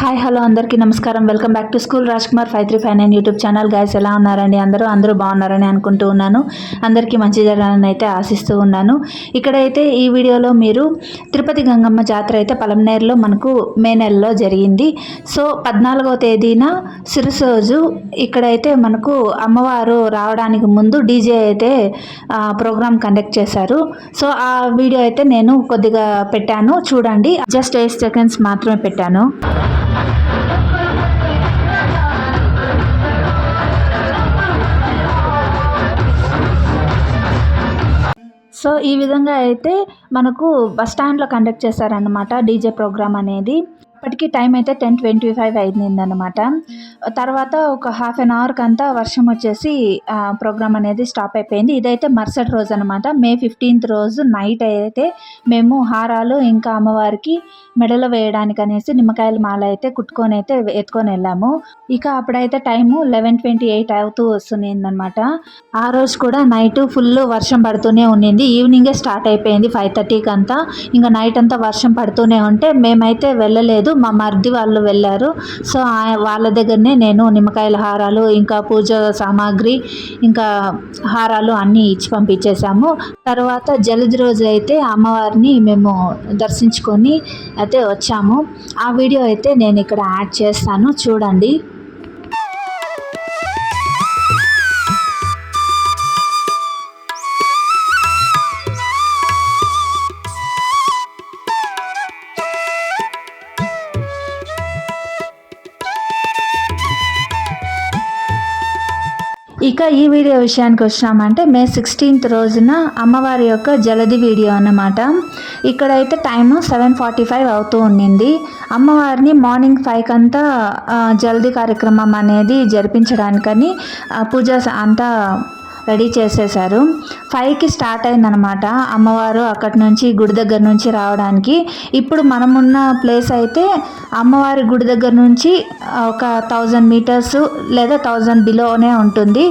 Hi hello అందరికీ నమస్కారం. Welcome back to school Raj Kumar five three five nine YouTube channel guys ఎలా ఉన్నారండి? అందరూ అందరూ బాగున్నారని అనుకుంటూ ఉన్నాను. అందరికీ మంచి జరగాలని అయితే ఆశిస్తూ ఉన్నాను. ఇక్కడైతే ఈ వీడియోలో మీరు తిరుపతి గంగమ్మ జాతర అయితే పలంనేరులో మనకు మే నెలలో జరిగింది. సో పద్నాలుగవ తేదీన సిరిసోజు ఇక్కడైతే మనకు అమ్మవారు రావడానికి ముందు డీజే అయితే ప్రోగ్రామ్ కండక్ట్ చేశారు. సో ఆ వీడియో అయితే నేను కొద్దిగా పెట్టాను. చూడండి. జస్ట్ ఎయిట్ సెకండ్స్ మాత్రమే పెట్టాను. సో ఈ విధంగా అయితే మనకు బస్ స్టాండ్లో కండక్ట్ చేశారనమాట డీజే ప్రోగ్రాం అనేది. అప్పటికీ టైం అయితే టెన్ ట్వంటీ ఫైవ్ అయిందనమాట తర్వాత ఒక హాఫ్ అన్ అవర్కి అంతా వర్షం వచ్చేసి ప్రోగ్రామ్ అనేది స్టాప్ అయిపోయింది. ఇదైతే మరుసటి రోజు అనమాట మే ఫిఫ్టీన్త్ రోజు నైట్ అయితే మేము హారాలు ఇంకా అమ్మవారికి మెడలో వేయడానికి అనేసి నిమ్మకాయల మాల అయితే కుట్టుకొని అయితే ఎత్తుకొని వెళ్ళాము. ఇక అప్పుడైతే టైము లెవెన్ ట్వంటీ ఎయిట్ అవుతూ వస్తుంది అనమాట ఆ రోజు కూడా నైట్ ఫుల్ వర్షం పడుతూనే ఉండింది. ఈవినింగే స్టార్ట్ అయిపోయింది. ఫైవ్ థర్టీకి అంతా ఇంకా నైట్ అంతా వర్షం పడుతూనే ఉంటే మేమైతే వెళ్ళలేదు. మా మరిది వాళ్ళు వెళ్ళారు. సో వాళ్ళ దగ్గరనే నేను నిమ్మకాయల హారాలు ఇంకా పూజ సామాగ్రి ఇంకా హారాలు అన్నీ ఇచ్చి పంపించేసాము తర్వాత జలది రోజు అయితే అమ్మవారిని మేము దర్శించుకొని అయితే వచ్చాము. ఆ వీడియో అయితే నేను ఇక్కడ యాడ్ చేస్తాను. చూడండి. ఇక ఈ వీడియో విషయానికి వచ్చినామంటే మే సిక్స్టీన్త్ రోజున అమ్మవారి యొక్క జలది వీడియో అన్నమాట. ఇక్కడైతే టైము సెవెన్ ఫార్టీ ఫైవ్ అవుతూ ఉండింది. అమ్మవారిని మార్నింగ్ ఫైవ్ అంతా జల్దీ కార్యక్రమం అనేది జరిపించడానికని పూజ అంతా రెడీ చేసేసారు ఫైవ్కి స్టార్ట్ అయిందనమాట అమ్మవారు అక్కడి నుంచి గుడి దగ్గర నుంచి రావడానికి. ఇప్పుడు మనమున్న ప్లేస్ అయితే అమ్మవారి గుడి దగ్గర నుంచి ఒక థౌజండ్ మీటర్స్ లేదా థౌజండ్ బిలోనే ఉంటుంది.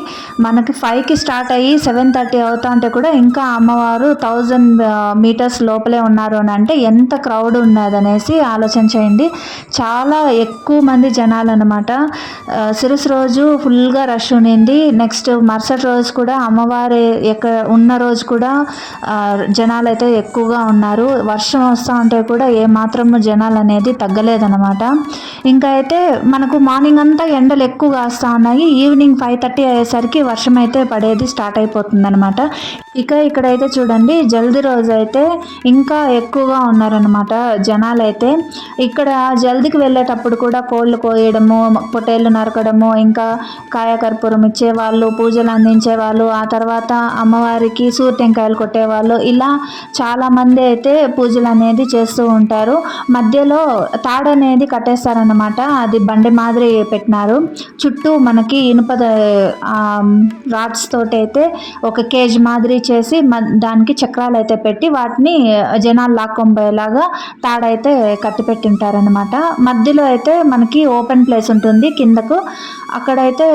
మనకి ఫైవ్కి స్టార్ట్ అయ్యి సెవెన్ థర్టీ అవుతా అంటే కూడా ఇంకా అమ్మవారు థౌజండ్ మీటర్స్ లోపలే ఉన్నారు అని అంటే ఎంత క్రౌడ్ ఉన్నదనేసి ఆలోచన చేయండి. చాలా ఎక్కువ మంది జనాలు అనమాట సిరుసు రోజు ఫుల్గా రష్ ఉండింది. నెక్స్ట్ మరుసటి రోజు కూడా అమ్మవారి ఎక్కడ ఉన్న రోజు కూడా జనాలు అయితే ఎక్కువగా ఉన్నారు. వర్షం వస్తూ ఉంటే కూడా ఏమాత్రం జనాలు అనేది తగ్గలేదన్నమాట. ఇంకా అయితే మనకు మార్నింగ్ అంతా ఎండలు ఎక్కువ కాస్తూ ఉన్నాయి. ఈవినింగ్ ఫైవ్ థర్టీ అయ్యేసరికి వర్షం అయితే పడేది స్టార్ట్ అయిపోతుంది అనమాట ఇక ఇక్కడైతే చూడండి జల్దీ రోజు అయితే ఇంకా ఎక్కువగా ఉన్నారనమాట జనాలు అయితే ఇక్కడ జల్దీకి వెళ్ళేటప్పుడు కూడా కోళ్ళు కోయడము పొట్టేళ్ళు నరకడము ఇంకా కాయకర్పూరం ఇచ్చేవాళ్ళు పూజలు అందించే వాళ్ళు అందించేవాళ్ళు ఆ తర్వాత అమ్మవారికి సూర్యటెంకాయలు కొట్టేవాళ్ళు. ఇలా చాలామంది అయితే పూజలు అనేది చేస్తూ ఉంటారు. మధ్యలో తాడు అనేది కట్టేస్తారనమాట అది బండి మాదిరి పెట్టినారు. చుట్టూ మనకి ఇనుప రాడ్స్ తోటి అయితే ఒక కేజీ మాదిరి చేసి దానికి చక్రాలు అయితే పెట్టి వాటిని జనాలు లాక్కొనిపోయేలాగా తాడైతే కట్టి పెట్టింటారనమాట మధ్యలో అయితే మనకి ఓపెన్ ప్లేస్ ఉంటుంది. కిందకు అక్కడైతే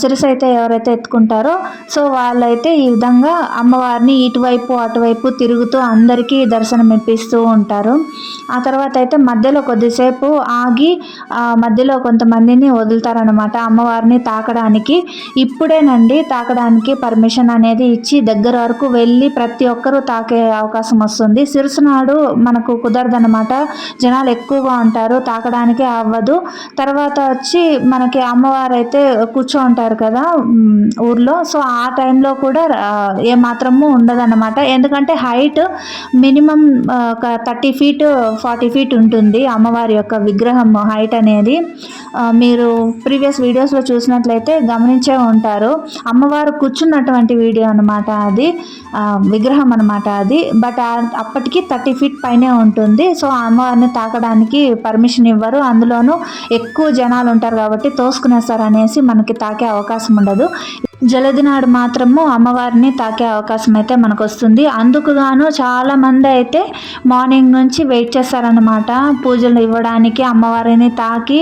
సిరస్ అయితే ఎవరైతే ఎత్తుకుంటారో సో వాళ్ళైతే ఈ విధంగా అమ్మవారిని ఇటువైపు అటువైపు తిరుగుతూ అందరికీ దర్శనం ఇప్పిస్తూ ఉంటారు. ఆ తర్వాత అయితే మధ్యలో కొద్దిసేపు ఆగి మధ్యలో కొంతమందిని వదులుతారనమాట అమ్మవారిని తాకడానికి. ఇప్పుడేనండి తాకడానికి పర్మిషన్ అనేది ఇచ్చి దగ్గర వరకు వెళ్ళి ప్రతి ఒక్కరూ తాకే అవకాశం వస్తుంది. సిరుసునాడు మనకు కుదరదనమాట జనాలు ఎక్కువగా ఉంటారు తాకడానికే అవ్వదు. తర్వాత వచ్చి మనకి అమ్మవారు అయితే కూర్చో ఉంటారు కదా ఊర్లో. సో ఆ టైంలో కూడా ఏమాత్రము ఉండదన్నమాట. ఎందుకంటే హైట్ మినిమం ఒక థర్టీ ఫీట్ ఫార్టీ ఫీట్ ఉంటుంది అమ్మవారి యొక్క విగ్రహం హైట్ అనేది. మీరు ప్రీవియస్ వీడియోస్లో చూసినట్లయితే గమనించే ఉంటారు. అమ్మవారు కూర్చున్నటువంటి వీడియో అనమాట అది. విగ్రహం అనమాట అది. బట్ అప్పటికి థర్టీ ఫీట్ పైనే ఉంటుంది. సో అమ్మవారిని తాకడానికి పర్మిషన్ ఇవ్వరు. అందులోనూ ఎక్కువ జనాలు ఉంటారు కాబట్టి తోసుకునేస్తారు అనేసి మనకి తాకే అవకాశం ఉండదు. జలది నాడు మాత్రము అమ్మవారిని తాకే అవకాశం అయితే మనకు వస్తుంది అందుకు గాను చాలామంది అయితే మార్నింగ్ నుంచి వెయిట్ చేస్తారనమాట పూజలు ఇవ్వడానికి అమ్మవారిని తాకి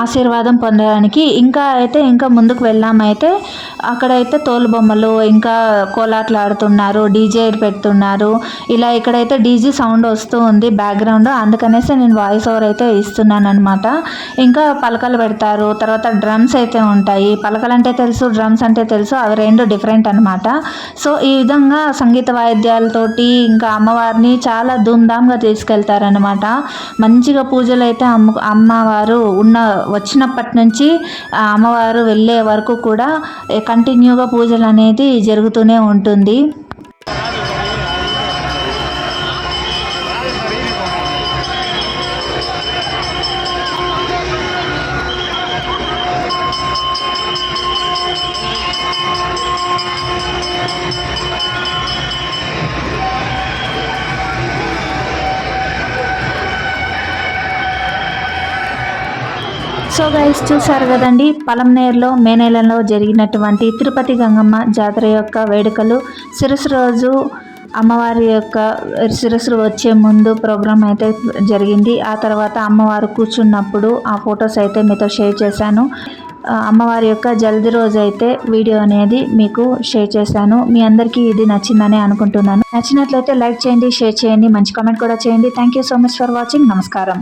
ఆశీర్వాదం పొందడానికి. ఇంకా అయితే ఇంకా ముందుకు వెళ్ళామైతే అక్కడైతే తోలుబొమ్మలు ఇంకా కోలాట్లు ఆడుతున్నారు డీజే పెడుతున్నారు. ఇలా ఇక్కడైతే డీజే సౌండ్ వస్తూ ఉంది బ్యాక్గ్రౌండ్. అందుకనేసి నేను వాయిస్ ఓవర్ అయితే ఇస్తున్నాను అనమాట ఇంకా పలకలు పెడతారు. తర్వాత డ్రమ్స్ అయితే ఉంటాయి. పలకలు అంటే తెలుసు డ్రమ్స్ అంటే తెలుసు. అవి రెండు డిఫరెంట్ అనమాట సో ఈ విధంగా సంగీత వాయిద్యాలతోటి ఇంకా అమ్మవారిని చాలా ధూమ్ధామ్గా తీసుకెళ్తారనమాట మంచిగా పూజలు అయితే అమ్మ అమ్మవారు ఉన్న వచ్చినప్పటి నుంచి అమ్మవారు వెళ్ళే వరకు కూడా కంటిన్యూగా పూజలు అనేది జరుగుతూనే ఉంటుంది. సో గైస్ చూసారు కదండి పలంనేరులో మే నెలలో జరిగినటువంటి తిరుపతి గంగమ్మ జాతర యొక్క వేడుకలు. శిరస్సు రోజు అమ్మవారి యొక్క శిరస్సు వచ్చే ముందు ప్రోగ్రామ్ అయితే జరిగింది. ఆ తర్వాత అమ్మవారు కూర్చున్నప్పుడు ఆ ఫొటోస్ అయితే మీతో షేర్ చేశాను. అమ్మవారి యొక్క జల్ది రోజు అయితే వీడియో అనేది మీకు షేర్ చేశాను. మీ అందరికీ ఇది నచ్చిందని అనుకుంటున్నాను. నచ్చినట్లయితే లైక్ చేయండి షేర్ చేయండి మంచి కామెంట్ కూడా చేయండి. Thank you so much for watching నమస్కారం.